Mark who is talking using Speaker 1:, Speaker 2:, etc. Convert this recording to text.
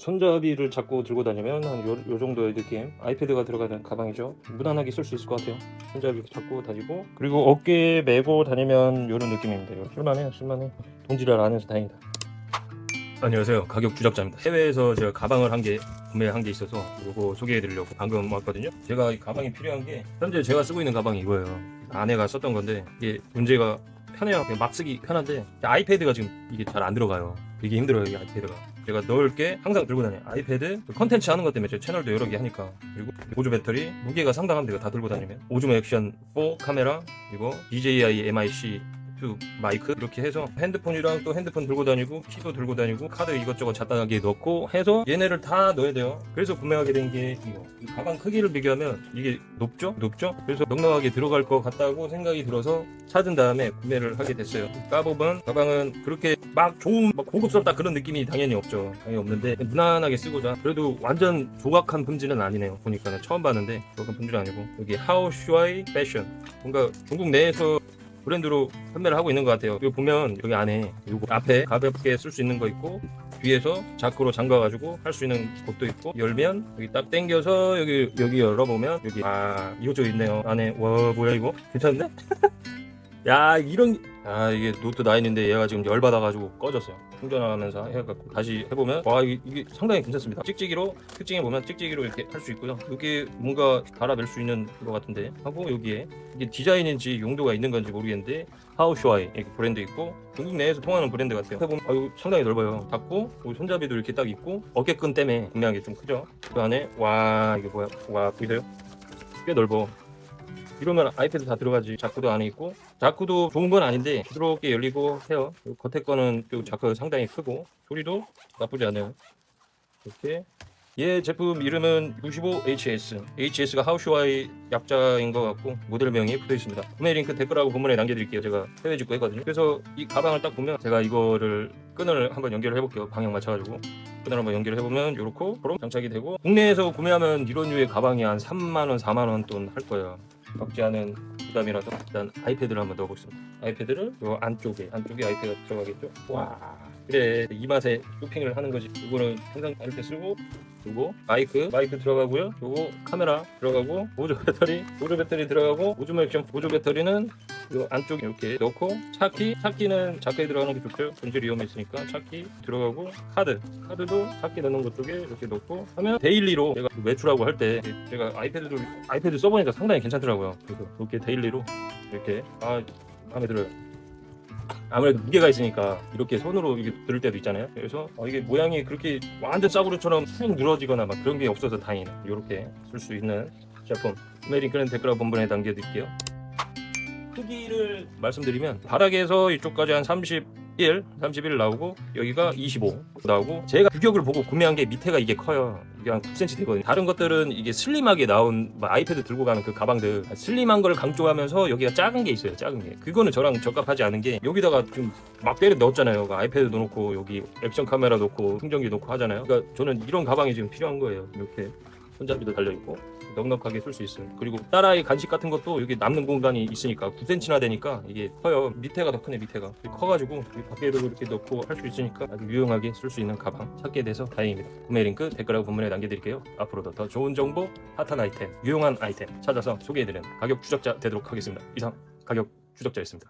Speaker 1: 손잡이를 잡고 들고 다니면 한 요, 요 정도의 느낌. 아이패드가 들어가는 가방이죠. 무난하게 쓸 수 있을 것 같아요. 손잡이 잡고 다니고 그리고 어깨에 메고 다니면 이런 느낌입니다. 이거 쓸만해요 쓸만해 동지랄 안 해서 다행이다. 안녕하세요. 가격 주작자입니다. 해외에서 제가 가방을 한 개 구매한 게 있어서 이거 소개해 드리려고 방금 왔거든요. 제가 이 가방이 필요한 게 현재 제가 쓰고 있는 가방이 이거예요. 아내가 썼던 건데 이게 문제가 편해요. 그냥 막 쓰기 편한데 아이패드가 지금 이게 잘 안 들어가요. 되게 힘들어요 이 아이패드가 제가 넣을 게 항상 들고 다녀요. 아이패드 그 컨텐츠 하는 것 때문에 제 채널도 여러 개 하니까. 그리고 보조 배터리 무게가 상당합니다 이거 다 들고 다니면. 오즈모 액션 4 카메라 그리고 DJI MIC 2 마이크 이렇게 해서 핸드폰이랑 또 핸드폰 들고 다니고 키도 들고 다니고 카드 이것저것 잡다하게 넣고 해서 얘네를 다 넣어야 돼요. 그래서 구매하게 된 게 이거. 이 가방 크기를 비교하면 이게 높죠? 높죠? 그래서 넉넉하게 들어갈 것 같다고 생각이 들어서 찾은 다음에 구매를 하게 됐어요. 까보면 가방은 그렇게 막 좋은 막 고급스럽다 그런 느낌이 당연히 없죠. 당연히 없는데 무난하게 쓰고자. 그래도 완전 조각한 품질은 아니네요. 보니까 처음 봤는데 조각한 품질은 아니고. 여기 하우슈아이 패션. 뭔가 중국 내에서 브랜드로 판매를 하고 있는 것 같아요. 이거 보면 여기 안에 요거 앞에 가볍게 쓸 수 있는 거 있고 뒤에서 자크로 잠가가지고 할 수 있는 곳도 있고 열면 여기 딱 당겨서 여기 여기 열어보면 여기 아 이것저것 있네요. 안에 와 뭐야 이거 괜찮네? 야 이런 아 이게 노트 9인데 얘가 지금 열 받아가지고 꺼졌어요. 충전하면서 해갖고 다시 해보면 와 이게, 이게 상당히 괜찮습니다. 찍찍이로 특징에 보면 찍찍이로 이렇게 할 수 있고요. 여기 뭔가 달아낼 수 있는 것 같은데 하고 여기에 이게 디자인인지 용도가 있는 건지 모르겠는데 하우슈아이 이렇게 브랜드 있고 중국 내에서 통하는 브랜드 같아요. 해보면 아, 이거 상당히 넓어요. 닫고 여기 손잡이도 이렇게 딱 있고 어깨끈 때문에 구매한 게 좀 크죠. 그 안에 와 이게 뭐야? 와 보이세요? 꽤 넓어. 이러면 아이패드 다 들어가지 자크도 안에 있고 자크도 좋은 건 아닌데 부드럽게 열리고 해요. 겉에 거는 또 자크가 상당히 크고 소리도 나쁘지 않아요. 이렇게. 얘 제품 이름은 95HS HS가 하우슈와이 약자인 것 같고 모델명이 붙어 있습니다. 구매 링크 댓글하고 본문에 남겨드릴게요. 제가 해외 직구 했거든요. 그래서 이 가방을 딱 보면 제가 이거를 끈을 한번 연결을 해볼게요. 방향 맞춰가지고. 끈을 한번 연결을 해보면 요렇고 그럼 장착이 되고 국내에서 구매하면 이런 류의 가방이 한 3만 원 4만 원 돈 할 거예요. 적지 않은 부담이라서 일단 아이패드를 한번 넣어보겠습니다. 아이패드를 요 안쪽에 안쪽에 아이패드가 들어가겠죠. 와 그래 이 맛에 쇼핑을 하는 거지. 이거는 항상 이렇게 쓰고 요거 마이크 마이크 들어가고요. 요거 카메라 들어가고 보조 배터리 보조 배터리 들어가고 오즈모 액션 보조 배터리는 요 안쪽에 이렇게 넣고 차키 차키는 자크에 들어가는 게 좋죠. 본질 위험이 있으니까 차키 들어가고 카드 카드도 차키 넣는 것 쪽에 이렇게 넣고 하면 데일리로 제가 외출하고 할 때 제가 아이패드도 아이패드 써보니까 상당히 괜찮더라고요. 그래서 이렇게 데일리로 이렇게 아 마음에 들어요. 아무래도 무게가 있으니까 이렇게 손으로 이게 들을 때도 있잖아요. 그래서 어, 이게 모양이 그렇게 완전 싸구려처럼 푹 늘어지거나 막 그런 게 없어서 다행이네. 이렇게 쓸 수 있는 제품. 구매 링크는 댓글 본문에 남겨드릴게요. 크기를 말씀드리면 바닥에서 이쪽까지 한 31, 31 나오고 여기가 25 나오고 제가 규격을 보고 구매한 게 밑에가 이게 커요. 이게 한 9cm 되거든요. 다른 것들은 이게 슬림하게 나온 뭐 아이패드 들고 가는 그 가방들 슬림한 걸 강조하면서 여기가 작은 게 있어요. 작은 게. 그거는 저랑 적합하지 않은 게 여기다가 좀 막 때려 넣었잖아요. 그 아이패드 넣어놓고 여기 액션 카메라 넣고 충전기 넣고 하잖아요. 그러니까 저는 이런 가방이 지금 필요한 거예요. 이렇게 손잡이도 달려 있고 넉넉하게 쓸 수 있어요. 그리고 딸아이 간식 같은 것도 여기 남는 공간이 있으니까 9cm나 되니까 이게 커요. 밑에가 더 크네 밑에가. 커가지고 밖에도 이렇게 넣고 할 수 있으니까 아주 유용하게 쓸 수 있는 가방 찾게 돼서 다행입니다. 구매 링크 댓글하고 본문에 남겨드릴게요. 앞으로도 더 좋은 정보, 핫한 아이템, 유용한 아이템 찾아서 소개해드리는 가격 추적자 되도록 하겠습니다. 이상 가격 추적자였습니다.